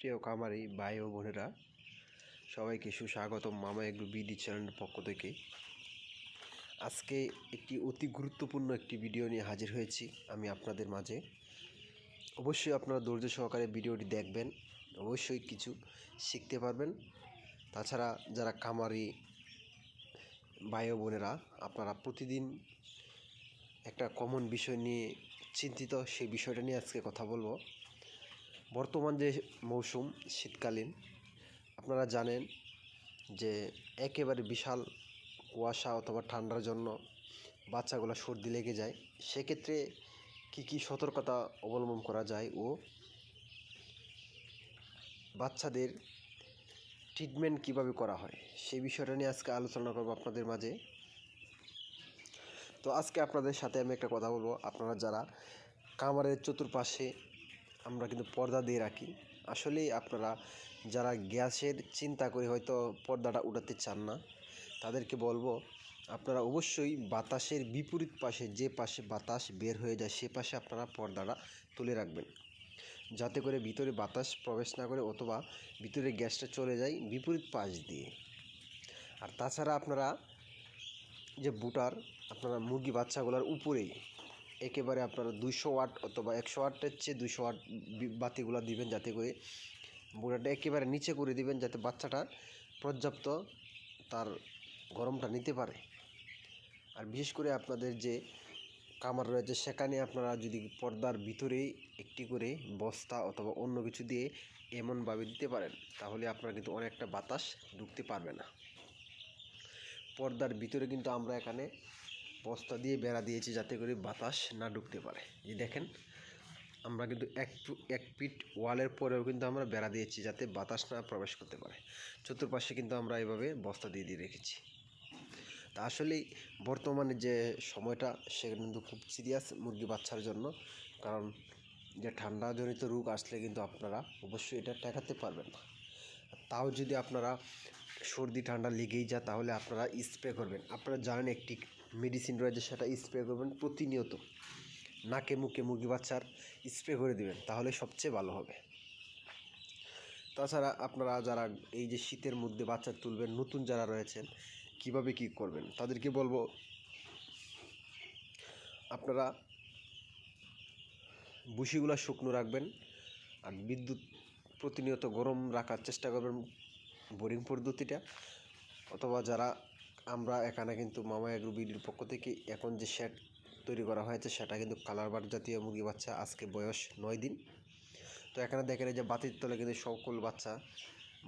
প্রিয় কামারি ভাই ও বোনেরা, সবাইকে সুস্বাগতম মামা এগ্রো বিডি চ্যানেলের পক্ষ থেকে। আজকে একটি অতি গুরুত্বপূর্ণ একটি ভিডিও নিয়ে হাজির হয়েছি আমি আপনাদের মাঝে। অবশ্যই আপনারা ধৈর্য সহকারে ভিডিওটি দেখবেন, অবশ্যই কিছু শিখতে পারবেন। তাছাড়া যারা কামারি ভাই ও বোনেরা, আপনারা প্রতিদিন একটা কমন বিষয় নিয়ে চিন্তিত, সেই বিষয়টা নিয়ে আজকে কথা বলব। বর্তমান যে মৌসুম শীতকালীন, আপনারা জানেন যে একেবারে বিশাল কুয়াশা অথবা ঠান্ডার জন্য বাচ্চাগুলো সর্দি লেগে যায়। সেক্ষেত্রে কী কী সতর্কতা অবলম্বন করা যায় ও বাচ্চাদের ট্রিটমেন্ট কীভাবে করা হয় সেই বিষয়টা নিয়ে আজকে আলোচনা করব আপনাদের মাঝে। তো আজকে আপনাদের সাথে আমি একটা কথা বলব। আপনারা যারা কামারের চতুর্পাশে আমরা কিন্তু পর্দা দিয়ে রাখি। আসলেই আপনারা যারা গ্যাসের চিন্তা করে হয়তো পর্দাটা উঠাতে চান না, তাদেরকে বলব, আপনারা অবশ্যই বাতাসের বিপরীত পাশে, যে পাশে বাতাস বের হয়ে যায়, সে পাশে আপনারা পর্দাটা তুলে রাখবেন। যাতে করে ভিতরে বাতাস প্রবেশ না করে অথবা ভিতরে গ্যাসটা চলে যায় বিপরীত পাশ দিয়ে। আর তাছাড়া আপনারা যে বুটার, আপনারা মুরগি বাচ্চাগুলোর উপরেই একেবারে আপনারা দুইশো ওয়াট অথবা একশো ওয়াটের চেয়ে দুইশো ওয়াট বাতিগুলো দিবেন যাতে করে বুটারটা একেবারে নিচে করে দিবেন যাতে বাচ্চাটা পর্যাপ্ত তার গরমটা নিতে পারে। আর বিশেষ করে আপনাদের যে কামার রয়েছে, সেখানে আপনারা যদি পর্দার ভিতরেই একটি করে বস্তা অথবা অন্য কিছু দিয়ে এমনভাবে দিতে পারেন, তাহলে আপনারা কিন্তু অনেকটা বাতাস ঢুকতে পারবে না। পর্দার ভিতরে কিন্তু আমরা এখানে বস্তা দিয়ে বেড়া দিয়েছি যাতে করে বাতাস না ঢুকতে পারে। এই দেখেন, আমরা কিন্তু এক এক ফিট ওয়ালের পরেও কিন্তু আমরা বেড়া দিয়েছি যাতে বাতাস না প্রবেশ করতে পারে। চতুর্পাশে কিন্তু আমরা এভাবে বস্তা দিয়ে দিয়ে রেখেছি। তা আসলেই বর্তমানে যে সময়টা, সেটা কিন্তু খুব সিরিয়াস মুরগি বাচ্চার জন্য। কারণ যে ঠান্ডাজনিত রোগ আসলে কিন্তু আপনারা অবশ্যই এটা ঠেকাতে পারবেন না। তাও যদি আপনারা সর্দি, ঠান্ডা লেগেই যায়, তাহলে আপনারা স্প্রে করবেন। আপনারা জানেন একটি মেডিসিন রয়েছে, সেটা স্প্রে করবেন প্রতিনিয়ত। নাকে মুখে মুরগি বাচ্চার স্প্রে করে দিবেন, তাহলে সবচেয়ে ভালো হবে। তাছাড়া আপনারা যারা এই যে শীতের মধ্যে বাচ্চা তুলবেন, নতুন যারা রয়েছেন, কীভাবে কি করবেন? তাদেরকে বলব, আপনারা বুসিগুলো শুকনো রাখবেন আর বিদ্যুৎ প্রতিনিয়ত গরম রাখার চেষ্টা করবেন বোরিং পদ্ধতিটা। অথবা যারা আমরা এখানে কিন্তু মামা এগ্রো বিডির পক্ষ থেকে এখন যে শেড তৈরি করা হয়েছে, সেটা কিন্তু কালার বার জাতীয় মুরগি বাচ্চা, আজকে বয়স নয় দিন। তো এখানে দেখেন যে বাতির তলে কিন্তু সকল বাচ্চা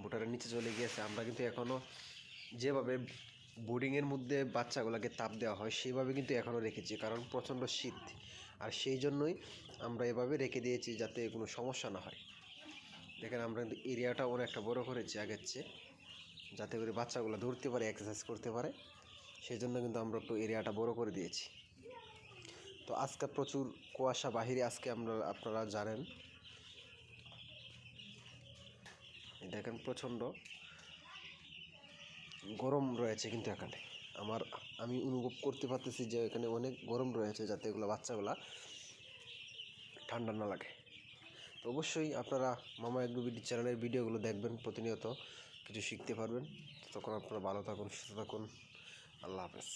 বোটারের নিচে চলে গিয়েছে। আমরা কিন্তু এখনও যেভাবে বোর্ডিংয়ের মধ্যে বাচ্চাগুলোকে তাপ দেওয়া হয় সেইভাবে কিন্তু এখনও রেখেছি। কারণ প্রচণ্ড শীত। আর সেই জন্যই আমরা এভাবে রেখে দিয়েছি যাতে কোনো সমস্যা না হয়। দেখেন আমরা কিন্তু এরিয়াটা অনেকটা বড় করেছি আগের চেয়ে। যাতে করে বাচ্চাগুলো ধরতে পারে এক্সারসাইজ করতে পারে। সেই জন্য কিন্তু আমরা একটু এরিয়াটা বড় করে দিয়েছি। তো আজকে প্রচুর কুয়াশা বাহিরে, আজকে আমরা, আপনারা জানেন। দেখেন প্রচণ্ড গরম রয়েছে কিন্তু এখানে। আমার, আমি অনুভব করতে পারতেছি যে এখানে অনেক গরম রয়েছে যাতে এগুলো বাচ্চাগুলা ঠান্ডা না লাগে। তো অবশ্যই আপনারা মামা এগ্রোবিডি চ্যানেলের ভিডিওগুলো দেখবেন প্রতিনিয়ত, কিছু শিখতে পারবেন। তখন আপনারা ভালো থাকুন, সুস্থ থাকুন। আল্লাহ হাফেজ।